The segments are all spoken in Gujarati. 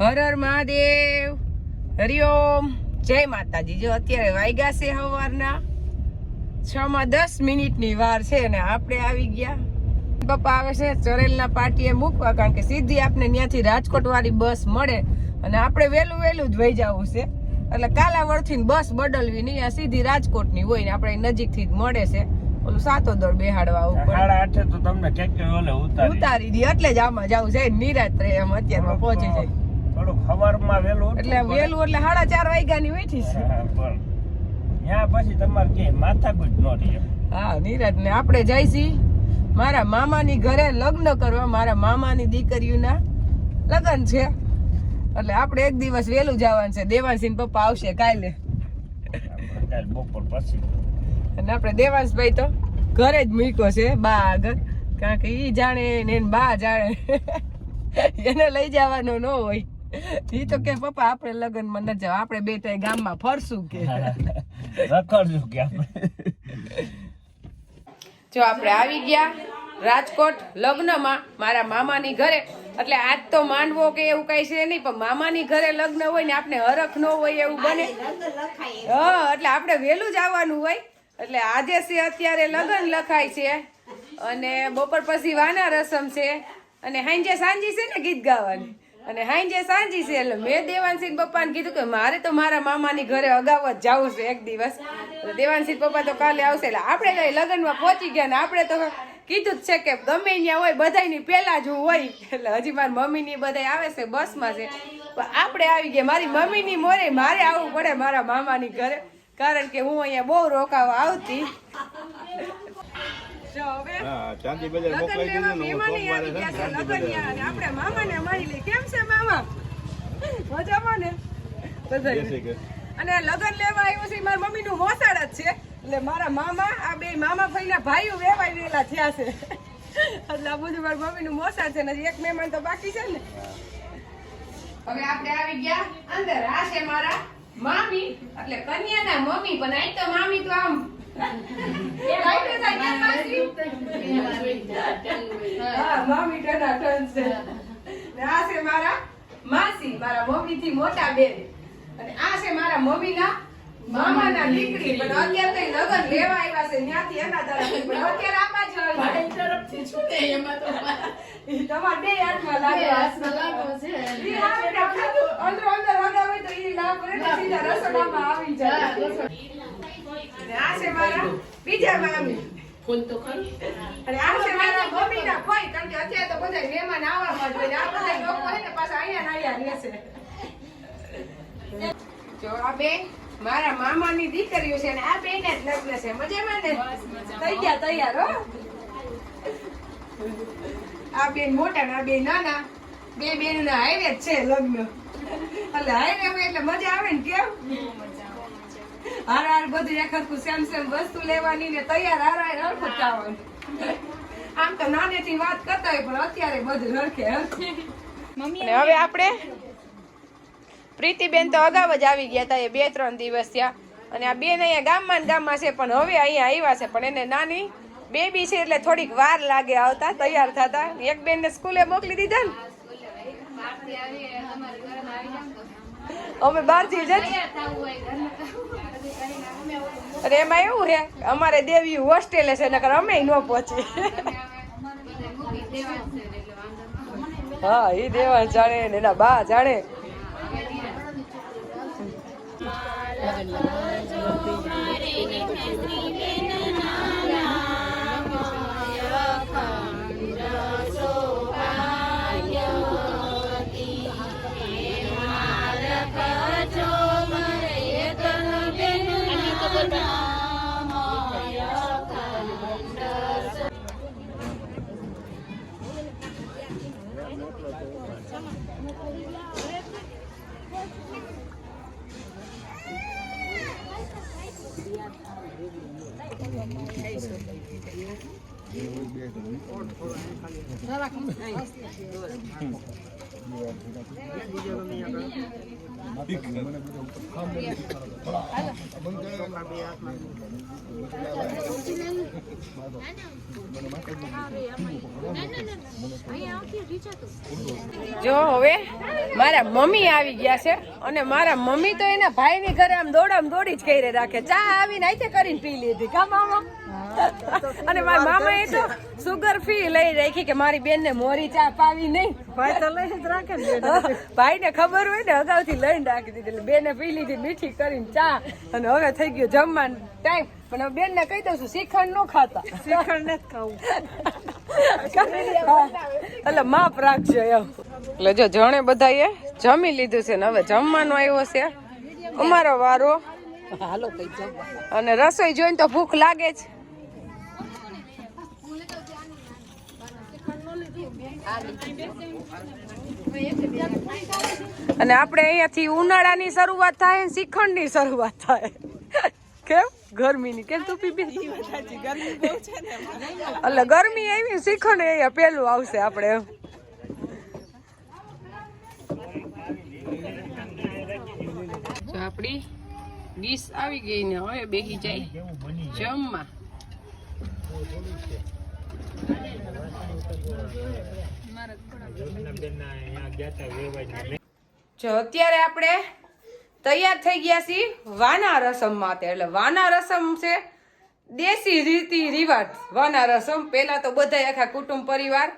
હર હર મહાદેવ. હરિઓમ. જય માતાજી. જો અત્યારે વાગ્યા છે સવારના. છ માં દસ મિનિટની વાર છે ને આપણે આવી ગયા. પપ્પા આવે છે ચરેલના પાટીએ મૂકવા કારણ કે સીધી આપણે ત્યાંથી રાજકોટ વાળી બસ મળે અને આપણે વહેલું વહેલું જ વહી જવું છે. એટલે કાલાવડથી બસ બદલવી નહીં આ સીધી રાજકોટની હોય ને આપણે નજીકથી જ મળે છે. ઓલું સાતો દોડ બેહાડવા ઉપર. આઠે તો તમને ઉતારી. દી એટલે જ આમાં જવું છે નિરાત્રે એમ અત્યારમાં પહોંચી જાય. થોડુંક સવારમાં વહેલું એટલે વહેલું એટલે સાડા ચાર વાગ્યાની બેઠી છે. પણ ત્યાં પછી તમારે કે માથાકૂટ ન રહે. હા નીરજ ને આપણે જઈશી. મારા મામાની ઘરે લગ્ન કરવા મારા મામાની દીકરીઓના લગ્ન છે. એટલે આપણે એક દિવસ વહેલું જવાનું છે. દેવાંશી પપ્પા આવશે કાલ. બપોર પછી. અને આપણે દેવાંશભાઈ તો ઘરે જ મૂક્યો છે બા આગળ કારણ કે ઈ જાણે ને બા જાણે. એને લઈ જવાનો ન હોય. ઈ તો કે પપ્પા આપણે લગ્નમાં ન જાવ આપણે બે ત્રણ ગામમાં ફરશું કે. રખડશું કે આપણે. જો આપણે આવી ગયા રાજકોટ લગ્નમાં મારા મામાની ઘરે. એટલે આજ તો માંડવો કે એવું કઈ છે નહીં પણ મામાની ઘરે લગ્ન હોય ને આપણે હરખ ન હોય એવું બને. હા એટલે આપણે વહેલું જ આવવાનું હોય. એટલે આજે છે અત્યારે લગ્ન લખાય છે. અને બપોર પછી વાના રસમ છે. અને સાંજે સાંજી છે ને ગીત ગાવાની. અને હાંજે સાંજી છે, એટલે મેં દેવાનસિંહ પપ્પાને કીધું કે મારે તો મારા મામાની ઘરે અગાઉ જ જવું છે એક દિવસ. દેવાનસિંહ પપ્પા તો કાલે આવશે, એટલે આપણે એ લગ્નમાં પહોંચી ગયા ને આપણે તો કીધું જ છે કે ગમે ત્યાં હોય, બધાયની પહેલા જ હોય. એટલે હજી મારી મમ્મીની બધા આવે છે બસમાં છે. પણ આપણે આવી ગયા, મારી મમ્મીની મોરે મારે આવવું પડે મારા મામાની ઘરે. કારણ કે હું અહીંયા બહુ રોકાવા આવતી. હા ચાંદી બજાર મોકલાઈ દીધું ને સોમવારે છે ને ગયા છે લગન ચાંદી બજાર. અને આપણે મામાને મળી લઈ કેમ છે મામા? મજામાં ને? જય શ્રી બધાય કૃષ્ણ. અને લગન લેવા આવ્યું છે મારા મમ્મીનું મોસાળ જ છે. એટલે મારા મામા આ બે મામા ભાઈના ભાઈઓ વેવાઈ રહેલા થયા છે. એટલે આ બધું મારા મમ્મીનું મોસાળ છે ને એક મહેમાન તો બાકી છે ને. હવે આપણે આવી ગયા અંદર. આ છે મારા મામી. એટલે કન્યાના મમ્મી પણ આઈ તો મામી તો આમ કાંઈ તો થાય કેમ માસી? હા, મામી ટના છે. આ છે મારા માસી મારા મમ્મી થી મોટા બેન અને આ છે મારા મમ્મીના મામાના દીકરી પણ અત્યારે તો લગન લેવા આવ્યા છે ત્યાંથી એના તરફ પણ અત્યારે આ ને એમાં તો તમાર બે હાથમાં લાગે ઈ આવે ને આખા અંદર અંદર વગાવે તો ઈ લાભ ને સીધા રસોડામાં આવી જાય. આ છે મારા બીજા મામી. અને આ છે મારા મમ્મીના ભાઈ કારણ કે અત્યારે તો બધા મહેમાન આવવામાં માટે આ બધા લોકો હે ને પાછા અહીંયા ને અહીંયા રહેશે. જો આ બે મારા મામાની દીકરીઓ છે ને આ બે ને જ લગ્ન છે. મજામાં ને? થઈ ગયા તૈયાર હો. આ બેન મોટા ને આ બે નાના. બે બેન ના હાઈવે જ છે લગ્ન. એટલે હાઈવે એટલે મજા આવે ને કેમ? હાર હાર બધું એક સેમ સેમ વસ્તુ લેવાની ને તૈયાર હાર હાર હરખું ખાવાનું. આમ તો નાનેથી વાત કરતા હોય પણ અત્યારે બધું હરખે હરખે. અને હવે આપણે પ્રીતિબેન તો અગાઉ જ આવી ગયા હતા એ બે ત્રણ દિવસ થયા અને આ બેન અહીંયા ગામમાં ને ગામમાં છે પણ હવે અહીંયા આવ્યા છે. પણ એને નાની બેબી છે એટલે થોડીક વાર લાગે આવતા તૈયાર થતા. એક બેનને સ્કૂલે મોકલી દીધા ને? અમે બહારથી જ અને એમાં એવું છે અમારે દેવી હોસ્ટેલે છે નકર અમે ન પહોંચી હા એ દેવા જાણે ને એના બા જાણે. Thank you. જો હવે મારા મમ્મી આવી ગયા છે અને મારા મમ્મી તો એના ભાઈ ની ઘરે આમ દોડામ દોડી જ કરી રાખે. ચા આવીને આઈતે કરીને પી લીધી. કા મામા? અને મારા મામા એ તો સુગર ફી લઈ રાખી કે મારી બેન ને મોરી ચા પાવી નહીં. ભાઈ તો લઈ જ રાખે ને ભાઈ ને ખબર હોય ને અગાઉથી લઈને રાખી દીધી. એટલે બેને પી લીધી મીઠી કરીને ચા. અને હવે થઈ ગયો જમવાનો ટાઈમ પણ હવે બેન ને કહી દઉં છું શ્રીખંડ નો ખાતા. શ્રીખંડ ને ખાવું. એટલે માપ રાખજો એમ. એટલે જો જણે બધાએ જમી લીધું છે ને હવે જમવાનું આવ્યો છે. અમારો વારો. હાલો કઈ અને રસોઈ જોઈને તો ભૂખ લાગે જ. અને આપણે અહીંયાથી ઉનાળાની શરૂઆત થાય ને શ્રીખંડની શરૂઆત થાય. કેમ? ગરમીની. કેમ તું પીબી એટલે ગરમી આવી ને શ્રીખંડ અહીંયા પેલું આવશે આપણે એમ. આપણી ડીશ આવી ગઈ ને હવે બેસી જાય જમવા. જો, અત્યારે આપણે તૈયાર થઈ ગયા છીએ વાના રસમ માટે એટલે વાના રસમ છે દેશી રીતિ રિવાજ. વાના રસમ પહેલા તો બધા આખા કુટુંબ પરિવાર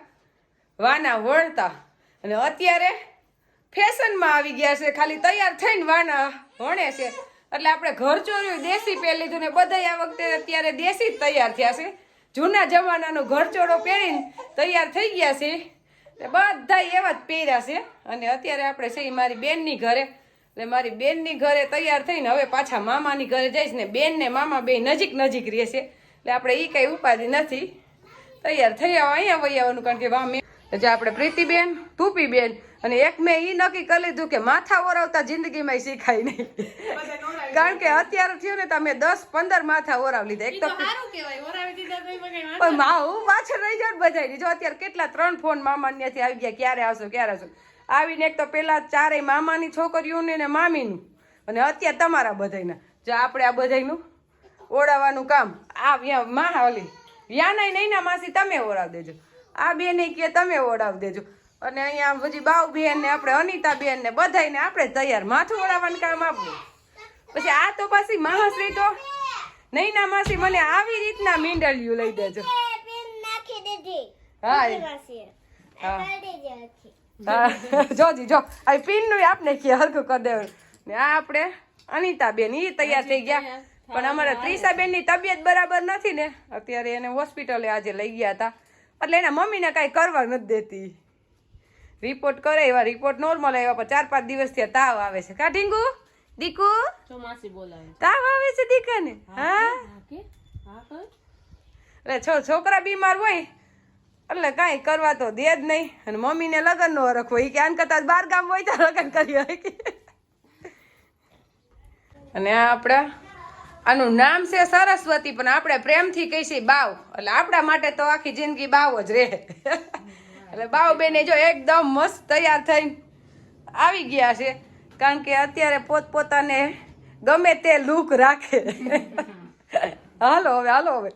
વાના વણતા. અને અત્યારે ફેશનમાં આવી ગયા છે, ખાલી તૈયાર થઈને વાના વણે છે. એટલે આપણે ઘર ચોર્યું દેશી પહેરી લીધું ને બધા આ વખતે અત્યારે દેશી જ તૈયાર થયા છે. જૂના જમાનાનો ઘરચોળો પહેરીને તૈયાર થઈ ગયા છે. બધા એવા જ પહેર્યા છે. અને અત્યારે આપણે છે મારી બેનની ઘરે. એટલે મારી બેનની ઘરે તૈયાર થઈને હવે પાછા મામાની ઘરે જઈશ ને બેન ને મામા બે નજીક નજીક રહે છે એટલે આપણે એ કાંઈ ઉપાધિ નથી. તૈયાર થઈ આવો, અહીંયા વહી આવવાનું કારણ કે વામે જે આપણે પ્રીતિબેન ધૂપીબેન અને એક મેં એ નક્કી કરી લીધું કે માથા ઓરાવતા જિંદગીમાં શીખાય નહીં. કારણ કે અત્યારે થયું ને તમે દસ પંદર માથા ઓરાવ લીધા. એક તો પણ મા હું પાછળ રહી જાઉં બધાય જો અત્યારે કેટલા ત્રણ ફોન મામા ત્યાંથી આવી ગયા ક્યારે આવશો ક્યારે આવશો. આવીને એક તો પેલા ચારેય મામાની છોકરીઓને ને મામીનું. અને અત્યારે તમારા બધાયના. જો આપણે આ બધાયનું ઓળાવવાનું કામ. આ મા ઓલી વ્યાનાય નહીં ના માસી તમે ઓરાવ દેજો. આ બેન કે તમે ઓળાવી દેજો. અને અહીંયા પછી બાવ બેન ને આપણે અનિતા બેન ને બધાને આપણે તૈયાર માથું ઓળાવવાનું કામ આપણું પછી આ તો પાછી મહાશ્રી તો. નહીં ના માસી મને આવી રીતના મીંડલિયું લઈ દેજો. હા જોજી જો આ પિનનું આપને કે હરખું કરી દેવું. ને આ આપણે અનિતા બેન ઈ તૈયાર થઈ ગયા. પણ અમારા ત્રીસા બેનની તબિયત બરાબર નથી ને. અત્યારે એને હોસ્પિટલે આજે લઈ ગયા હતા. એટલે એના મમ્મીને કાંઈ કરવા નથી દેતી. રિપોર્ટ કરે એવા રિપોર્ટ નોર્મલ આવ્યા પણ ચાર પાંચ દિવસથી તાવ આવે છે. કાઢીંગુ દીકુ? ચોમાસી દીકુ તાવ આવે છે દીકાને? હા એટલે છો છોકરા બીમાર હોય એટલે કાંઈ કરવા તો દે જ નહીં. અને મમ્મીને લગ્ન નો રખવો એ કે આન કરતા બાર ગામ હોય તો લગ્ન કરી હોય અને આ આપણા આનું નામ છે સરસ્વતી પણ આપણે પ્રેમથી કહીશી બાવ. એટલે આપણા માટે તો આખી જિંદગી બાવ જ રહે. એટલે બાવ બેને જો એકદમ મસ્ત તૈયાર થઈને આવી ગયા છે. કારણ કે અત્યારે પોતપોતાને ગમે તે લુક રાખે. હાલો હવે હાલો હવે.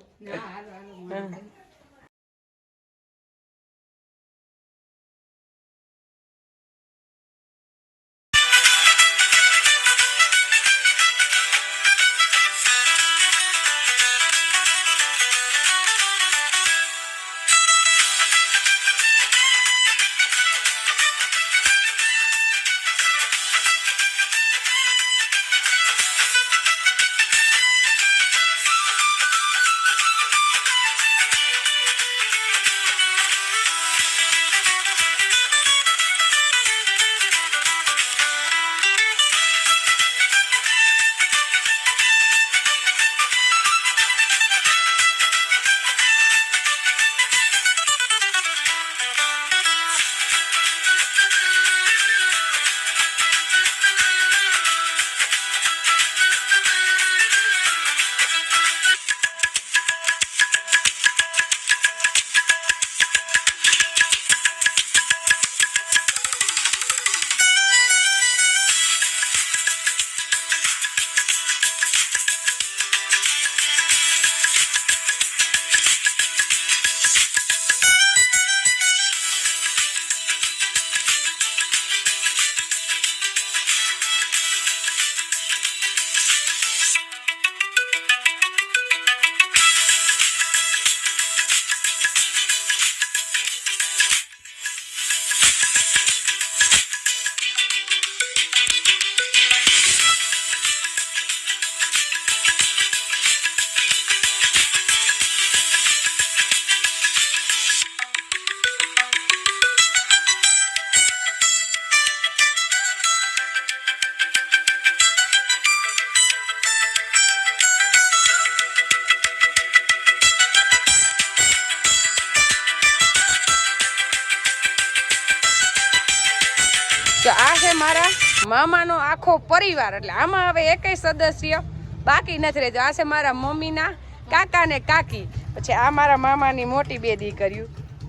મારા મામાનો આખો પરિવાર, એટલે આમાં હવે એકેય સદસ્ય બાકી નથી રહેતો. આ છે મારા મમ્મીના કાકા ને કાકી. પછી આ મારા મામાની મોટી બે દીકરીઓ.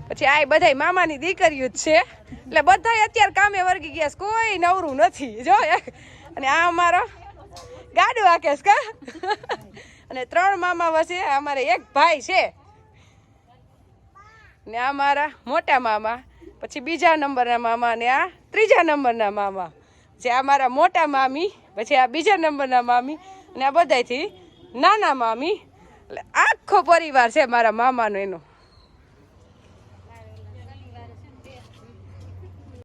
પછી આ બધાય મામાની દીકરીઓ જ છે. એટલે બધાય અત્યારે કામે વર્ગી ગયા છે. કોઈ નવરું નથી. જો અને આ અમારો ગાડું આકેશ કા? અને ત્રણ મામા વસે અમારે એક ભાઈ છે. ને આ મારા મોટા મામા. પછી બીજા નંબરના મામા ને આ ત્રીજા નંબરના મામા. જે આ મારા મોટા મામી, પછી આ બીજા નંબરના મામી અને આ બધાયથી નાના મામી. એટલે આખો પરિવાર છે મારા મામાનો એનો.